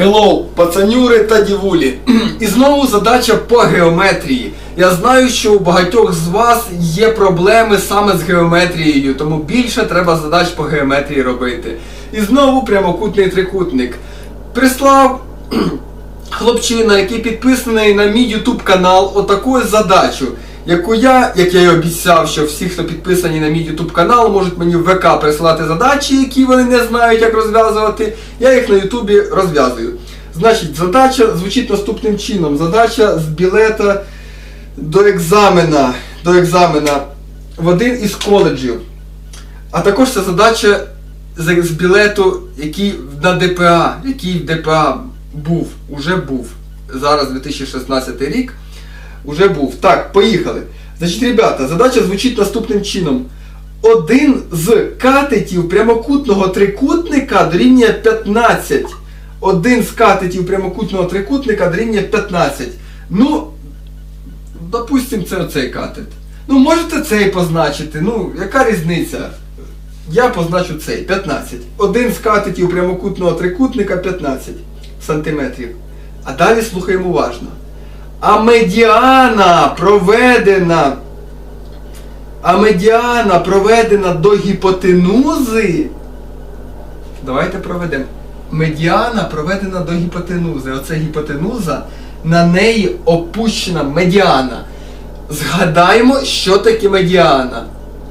Hello, пацанюри та дівулі. І знову задача по геометрії. Я знаю, що у багатьох з вас є проблеми саме з геометрією, тому більше треба задач по геометрії робити. І знову прямокутний трикутник. Прислав хлопчина, який підписаний на мій YouTube канал, отаку задачу, яку я, як я й обіцяв, що всі, хто підписані на мій YouTube канал, можуть мені в ВК присилати задачі, які вони не знають, як розв'язувати. Я їх на Ютубі розв'язую. Значить, задача звучить наступним чином. Задача з білета до екзамена, до екзамена в один із коледжів. А також це задача з білету, який на ДПА, який в ДПА був, уже був. Зараз 2016 рік. Уже був. Так, поїхали. Значить, ребята, задача звучить наступним чином. Один з катетів прямокутного трикутника дорівнює 15. Один з катетів прямокутного трикутника дорівнює 15. Ну, допустим, це оцей катет. Ну, можете цей позначити. Ну, яка різниця? Я позначу цей 15. Один з катетів прямокутного трикутника 15 сантиметрів. А далі слухаємо уважно. А медіана проведена. А медіана проведена до гіпотенузи. Давайте проведемо. Медіана проведена до гіпотенузи. Оце гіпотенуза, на неї опущена медіана. Згадаємо, що таке медіана.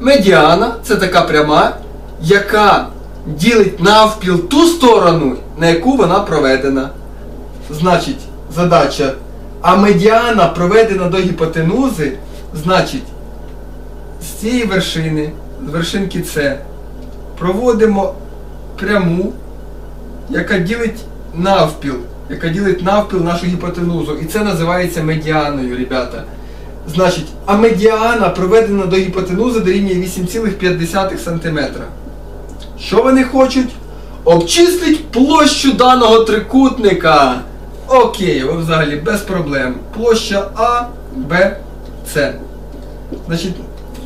Медіана це така пряма, яка ділить навпіл ту сторону, на яку вона проведена. Значить, задача. А медіана проведена до гіпотенузи, значить, з цієї вершини, з вершинки С, проводимо пряму, яка ділить навпіл, яка ділить навпіл нашу гіпотенузу. І це називається медіаною, ребята. Значить, а медіана проведена до гіпотенузи дорівнює 8,5 см. Що вони хочуть? Обчисліть площу даного трикутника. Окей, взагалі без проблем. Площа А, Б, С. Значить,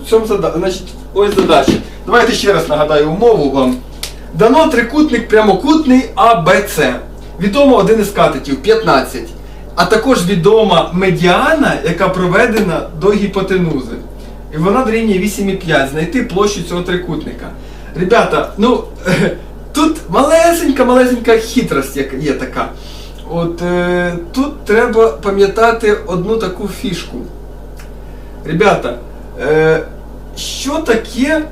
в цьому зада... Значить, ось задача. Давайте ще раз нагадаю умову вам. Дано трикутник прямокутний АБЦ. Відомо один із катетів 15. А також відома медіана, яка проведена до гіпотенузи. І вона дорівнює 8,5. Знайти площу цього трикутника. Ребята, ну тут малесенька-малесенька хитрость є така. От е, тут треба пам'ятати одну таку фішку. Ребята, е, що таке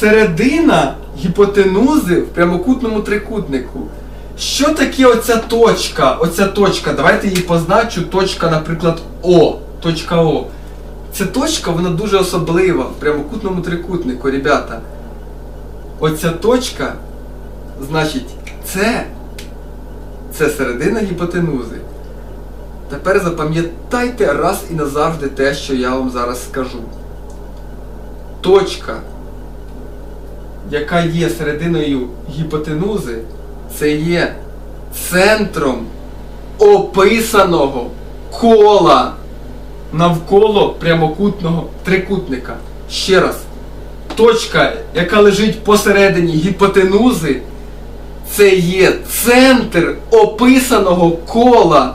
середина гіпотенузи в прямокутному трикутнику? Що таке оця точка? Оця точка, давайте її позначу, точка, наприклад, О. Точка О. Ця точка, вона дуже особлива в прямокутному трикутнику, ребята. Оця точка, значить, це, це середина гіпотенузи. Тепер запам'ятайте раз і назавжди те, що я вам зараз скажу. Точка, яка є серединою гіпотенузи, це є центром описаного кола навколо прямокутного трикутника. Ще раз. Точка, яка лежить посередині гіпотенузи, це є центр описаного кола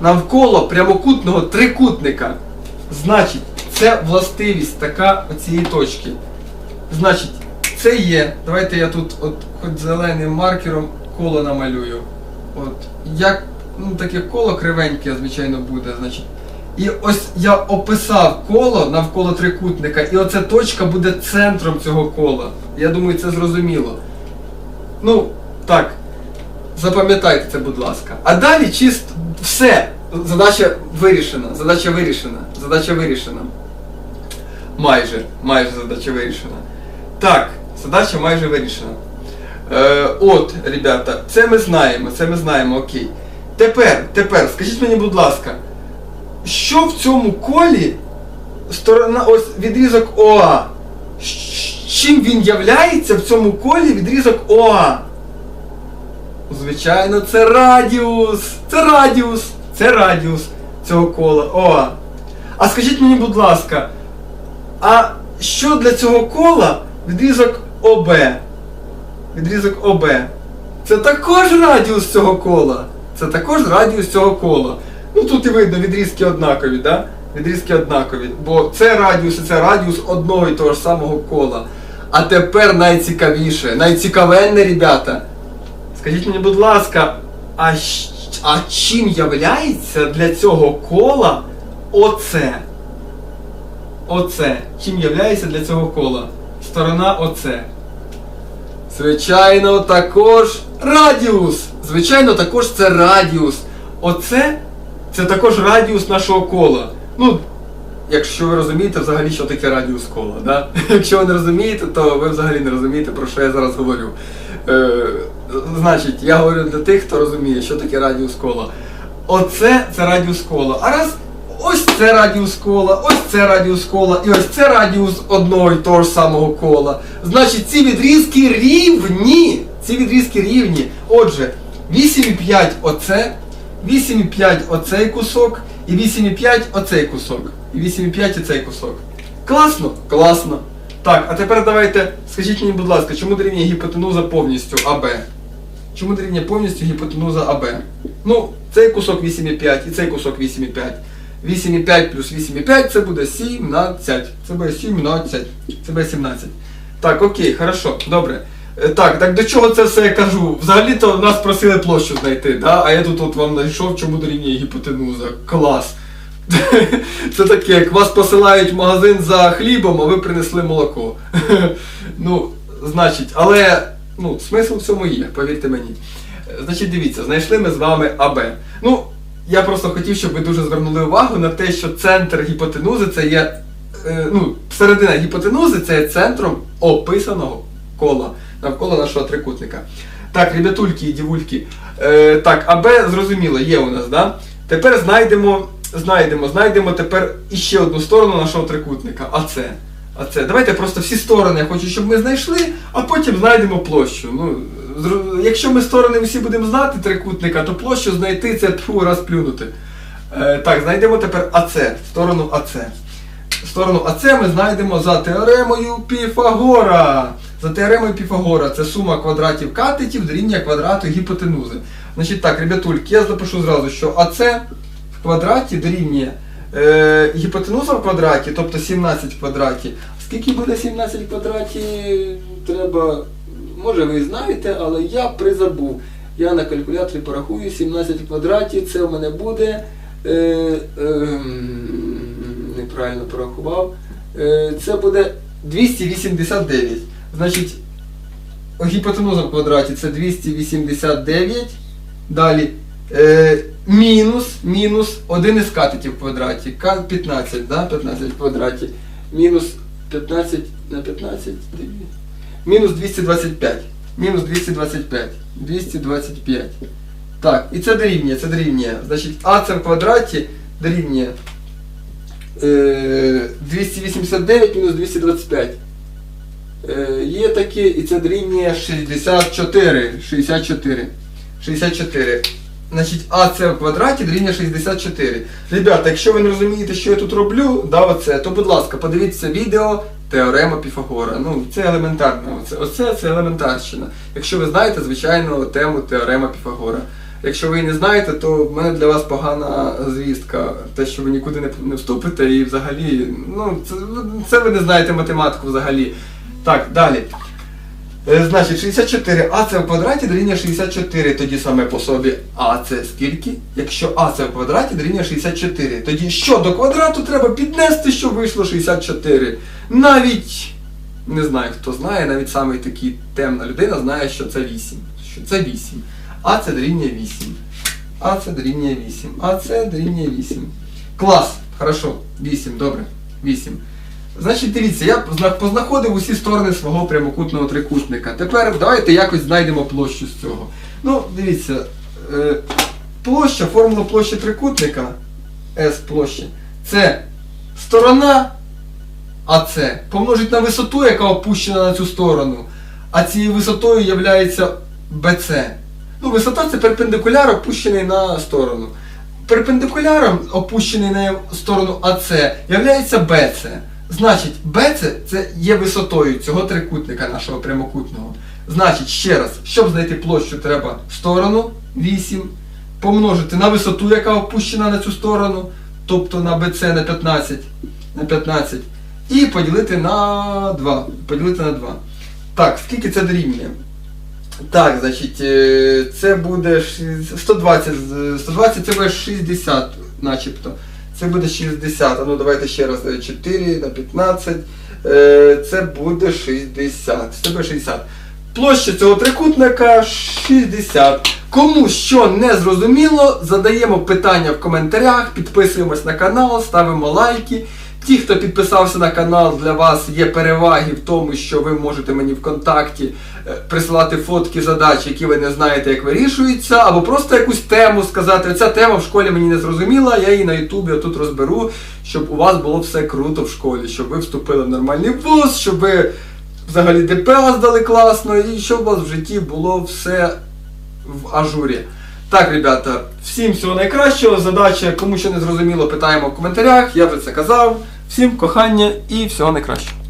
навколо прямокутного трикутника. Значить, це властивість така оцієї точки. Значить, це є. Давайте я тут от хоч зеленим маркером коло намалюю. От. Як ну, таке коло кривеньке, звичайно, буде. Значить. І ось я описав коло навколо трикутника, і оця точка буде центром цього кола. Я думаю, це зрозуміло. Ну, так. Запам'ятайте це, будь ласка. А далі чисто все. Задача вирішена. Задача вирішена. Задача вирішена. Майже, майже задача вирішена. Так, задача майже вирішена. Е, от, ребята, це ми знаємо, це ми знаємо, окей. Тепер, тепер, скажіть мені, будь ласка, що в цьому колі сторона, ось відрізок ОА? Чим він являється в цьому колі відрізок ОА? Звичайно, це радіус. Це радіус. Це радіус цього кола ОА. А скажіть мені, будь ласка, а що для цього кола відрізок ОБ? Відрізок ОБ. Це також радіус цього кола. це також радіус цього кола. Ну тут і видно, відрізки однакові, да? Відрізки однакові. Бо це радіус і це радіус одного і того ж самого кола. А тепер найцікавіше, найцікавенне, ребята. Скажіть мені, будь ласка, а, а чим являється для цього кола оце? Оце. Чим являється для цього кола? Сторона оце. Звичайно, також радіус. Звичайно, також це радіус. Оце це також радіус нашого кола. Ну, якщо ви розумієте взагалі, що таке радіус кола. Да? Якщо ви не розумієте, то ви взагалі не розумієте, про що я зараз говорю. Е, значить, я говорю для тих, хто розуміє, що таке радіус кола. Оце це радіус кола. А раз ось це радіус кола, ось це радіус кола, і ось це радіус одного і того ж самого кола. Значить, ці відрізки рівні. Ці відрізки рівні. Отже, 8,5 оце, 8,5 оцей кусок, і 8,5 оцей кусок. І 8,5 оцей кусок. Класно? Класно. Так, а тепер давайте, скажіть мені, будь ласка, чому дорівнює гіпотенуза повністю АБ? Чому дорівнює повністю гіпотенуза АБ? Ну, цей кусок 8,5 і цей кусок 8,5. 8,5 плюс 8,5 це буде 17. Це буде 17. Це буде 17. Так, окей, хорошо, добре. Е, Так, так до чого це все я кажу? Взагалі-то нас просили площу знайти, да? а я тут от вам знайшов, чому дорівнює гіпотенуза. Клас. Це таке, як вас посилають в магазин за хлібом, а ви принесли молоко. Ну, значить, але ну, смисл в цьому є, повірте мені. Значить, дивіться, знайшли ми з вами АБ. Ну, я просто хотів, щоб ви дуже звернули увагу на те, що центр гіпотенузи це є. е, Ну, середина гіпотенузи це є центром описаного кола навколо нашого трикутника. Так, ребятульки і дівульки. Е, так, АБ зрозуміло, є у нас, да? Тепер знайдемо, знайдемо, знайдемо тепер іще одну сторону нашого трикутника. АЦ. АЦ. Давайте просто всі сторони я хочу, щоб ми знайшли, а потім знайдемо площу. Ну, якщо ми сторони всі будемо знати трикутника, то площу знайти це тьфу, раз плюнути. Е, так, знайдемо тепер АЦ, сторону АЦ. Сторону АЦ ми знайдемо за теоремою Піфагора. За теоремою Піфагора це сума квадратів катетів дорівнює квадрату гіпотенузи. Значить так, ребятульки, я запишу зразу, що АЦ в квадраті дорівнює е, гіпотенуза в квадраті, тобто 17 в квадраті. Скільки буде 17 в квадраті? Треба. Може ви знаєте, але я призабув. Я на калькуляторі порахую 17 в квадраті, це в мене буде. Е, е, неправильно порахував. Е, це буде 289. Значить, гіпотенуза в квадраті це 289. Далі е, мінус, мінус 1 із катетів в квадраті. К 15, да? 15 в квадраті. Мінус 15 на 15. Мінус 225. Мінус 225. 225. Так, і це дорівнює, це дорівнює. Значить, а це в квадраті дорівнює е, 289 мінус 225. Е, є таке, і це дорівнює 64. 64. 64. Значить, а це в квадраті дорівнює 64. Ребята, якщо ви не розумієте, що я тут роблю, да, оце, то будь ласка, подивіться відео Теорема Піфагора. Ну, це елементарно. Оце, оце це елементарщина. Якщо ви знаєте, звичайно, тему Теорема Піфагора. Якщо ви її не знаєте, то в мене для вас погана звістка. Те, що ви нікуди не, не вступите і взагалі, ну, це, це ви не знаєте математику взагалі. Так, далі. Е, Значить, 64 а це в квадраті дорівнює 64, тоді саме по собі а це скільки? Якщо а це в квадраті дорівнює 64, тоді що до квадрату треба піднести, щоб вийшло 64. Навіть не знаю, хто знає, навіть самий такий темна людина знає, що це 8. Що це 8. А це дорівнює 8. А це дорівнює 8. А це дорівнює 8. Клас! Хорошо, 8, добре. 8. Значить, дивіться, я познаходив усі сторони свого прямокутного трикутника. Тепер давайте якось знайдемо площу з цього. Ну, дивіться, е, площа, формула площі трикутника S площі, це сторона АС помножить на висоту, яка опущена на цю сторону. А цією висотою є BC. Ну, висота це перпендикуляр, опущений на сторону. Перпендикуляром, опущений на сторону АС, являється BC. Значить, BC це є висотою цього трикутника нашого прямокутного. Значить, ще раз, щоб знайти площу, треба сторону 8, помножити на висоту, яка опущена на цю сторону, тобто на BC на 15, на 15, і поділити на 2. Поділити на 2. Так, скільки це дорівнює? Так, значить, е, це буде 120, 120 це буде 60, начебто. Це буде 60. А ну давайте ще раз. е, 4 на 15. е, Це буде 60. Це буде 60. Площа цього трикутника 60. Кому що не зрозуміло, задаємо питання в коментарях, підписуємось на канал, ставимо лайки. Ті, хто підписався на канал, для вас є переваги в тому, що ви можете мені ВКонтакті е, присилати фотки задач, які ви не знаєте, як вирішуються, або просто якусь тему сказати. Ця тема в школі мені не зрозуміла, я її на Ютубі отут розберу, щоб у вас було все круто в школі, щоб ви вступили в нормальний вуз, щоб ви взагалі ДПА здали класно, і щоб у вас в житті було все в ажурі. Так, ребята, всім всього найкращого. Задача, кому що не зрозуміло, питаємо в коментарях. Я вже це казав. Всім кохання і всього найкращого.